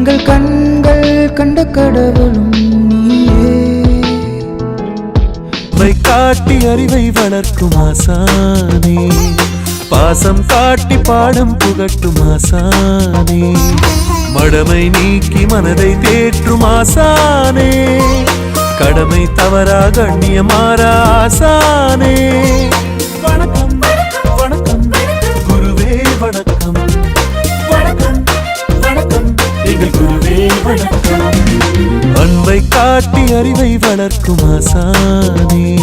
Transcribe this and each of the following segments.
எங்கள் கண்கள் கண்ட கடவுளும் நீயே. காட்டி அறிவை வளர்க்கும் ஆசானே. பாசம் காட்டி பாடம் புகட்டும் ஆசானே. மடமை நீக்கி மனதை தேற்றும் ஆசானே. கடமை தவறா கண்ணியமாறா ஆசானே. எங்கள் குருவே வணக்கம். அன்பை காட்டி அறிவை வளர்க்கும் ஆசானே.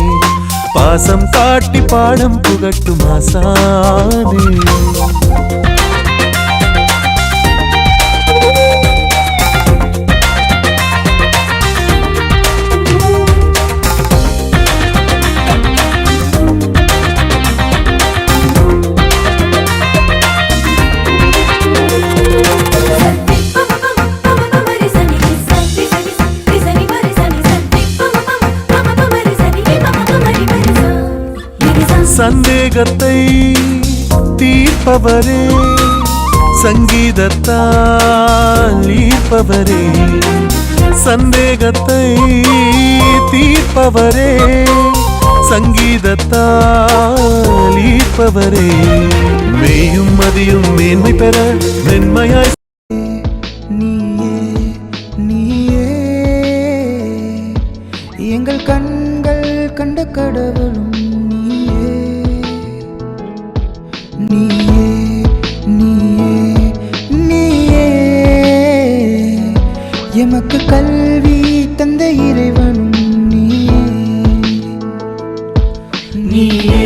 பாசம் காட்டி பாடம் புகட்டும் ஆசானே. சந்தேகத்தை தீர்ப்பவரே சங்கீதத்தால் ஈர்ப்பவரே சந்தேகத்தை தீர்ப்பவரே சங்கீதத்தால் ஈர்ப்பவரே. மேயும் மதியும் மேன்மை பெற மென்மையாய் எங்கள் கண்கள் கண்ட கடவுளும் எமக்கு கல்வி தந்த இறைவனும் நீயே. நீயே